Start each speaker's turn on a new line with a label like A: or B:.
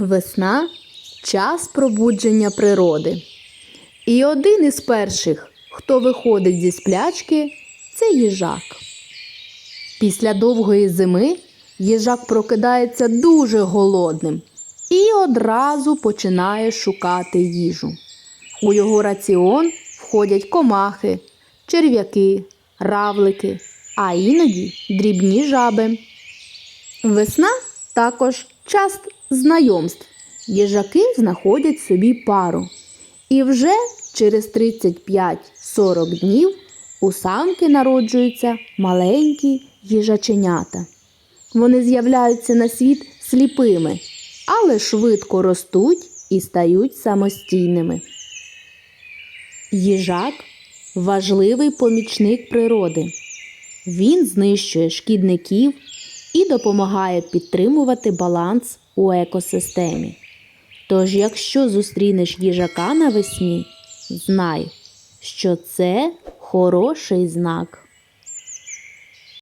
A: Весна час пробудження природи. І один із перших, хто виходить зі сплячки, це їжак. Після довгої зими їжак прокидається дуже голодним і одразу починає шукати їжу. У його раціон входять комахи, черв'яки, равлики, а іноді дрібні жаби. Весна також час знайомств. Їжаки знаходять собі пару. І вже через 35-40 днів у самки народжуються маленькі їжаченята. Вони з'являються на світ сліпими, але швидко ростуть і стають самостійними. Їжак важливий помічник природи. Він знищує шкідників і допомагає підтримувати баланс у екосистемі. Тож, якщо зустрінеш їжака навесні, знай, що це хороший знак.